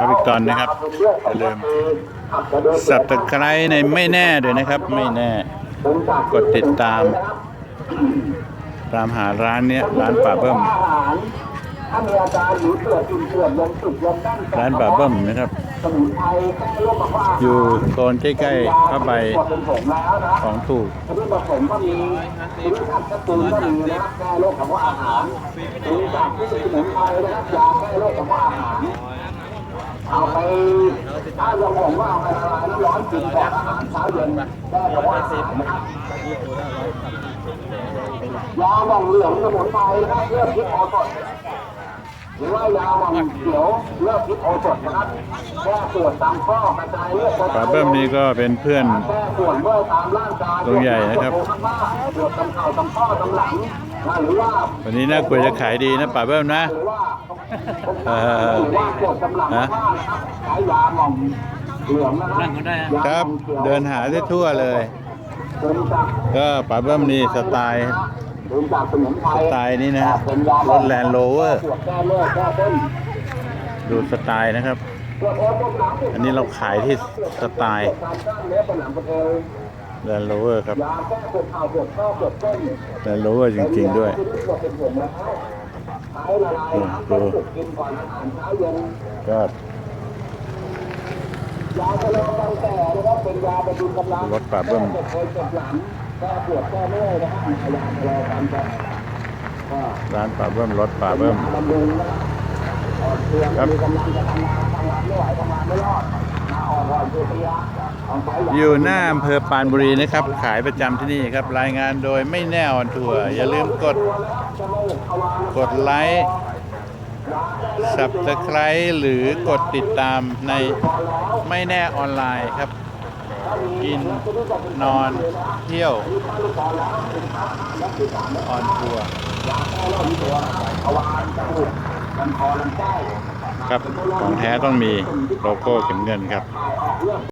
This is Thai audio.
ครับอีกก่อนนะครับอย่าลืมสับตะไคร้ในไม่แน่ด้วยนะครับ ไม่แน่ กดติดตาม ตามหาร้านเนี้ยร้านป่าเบิ้ม ถ้ามีอาการหรือเกิดจุดเกิดลมสุดลมตั้งร้านป่าเบิ้มนะครับ สมุนไพรแก้โรคแบบว่าอยู่โซนใกล้ๆผ้าใบขวดเป็นผงแล้วนะของถูกชนิดผสมก็มีชนิดขัดกระตุ้นก็มีนะครับแก้โรคของว่าอาหารหรือจากที่สมุนไพรนะครับยาแก้โรคของว่าอาหารเอาไปถ้าเราบอกว่าเอาไปละลายน้ำร้อนกินก่อนอาหารเช้าเย็นแก้ของว่าอาหารนะครับยาหม่องเหลืองสมุนไพรนะครับเลือดพิษโอสถ หรือว่ายาหม่องเขียวเลือดพิษโอสถนะครับแก้ปวดตามข้อกระจายเลือดป่าเบิ้มนี่ก็เป็นเพื่อนแก้ปวดเมื่อยตามร่างกายลุงใหญ่นะครับปวดมากๆปวดตามเข่าตามข้อตามหลังนะหรือว่าวันนี้น่ากลัวจะขายดีนะป่าเบิ้มนะหรือว่าเออหรือว่าปวดกำลังมากๆนะครับใช้ยาหม่องเหลืองนะครับครับเดินหาได้ทั่วเลยเดินจากก็ป่าเบิ้มนี่สไตล์เดินจาก สมุนไพรสไตล์นี้นะฮะเป็นยารถ Land Rover ปวดแก้เลือดแก้เส้นดูสไตล์นะครับปวดโอ๊ตปวดหลังอันนี้เราขายที่สไตล์ปวดการกล้ามเนื้อปวดหลังปวดเอวแลนด์โรเวอร์ครับยาแก้ปวดเข่าปวดข้อปวดเส้นแลนด์โรเวอร์จริงๆด้วยปวดเป็นผมแล้วใช้ละลายน้ำต้มสุกกินก่อนอาหารเช้าเย็นก็ยาชะลอบางแต่นะครับเป็นยาบำรุงกำลังรถป่าเบิ้มแก้ปวดเจ็บหลังแก้ปวดแก้เมื่อยนะครับยาชะลอบางแต่ก็ร้านป่าเบิ้มรถป่าเบิ้มบำรุงนะครับอ่อนเพลียครับมีกำลังจะทำงานทำงานไม่ไหวทำงานไม่รอดนะอ่อนอ่อนเพลียเอาใช้ยาอยู่หน้าอำเภอปรานบุรีนะครับ ขายประจำที่นี่ครับ รายงานโดยไม่แน่ออนทัวร์อย่าลืมกด กดไลค์สับตะไคร้หรือกดติดตามในไม่แน่ออนไลน์ครับ กิน นอน เที่ยว ออนทัวร์ครับ ของแท้ต้องมีโลโก้เข็มเงินครับ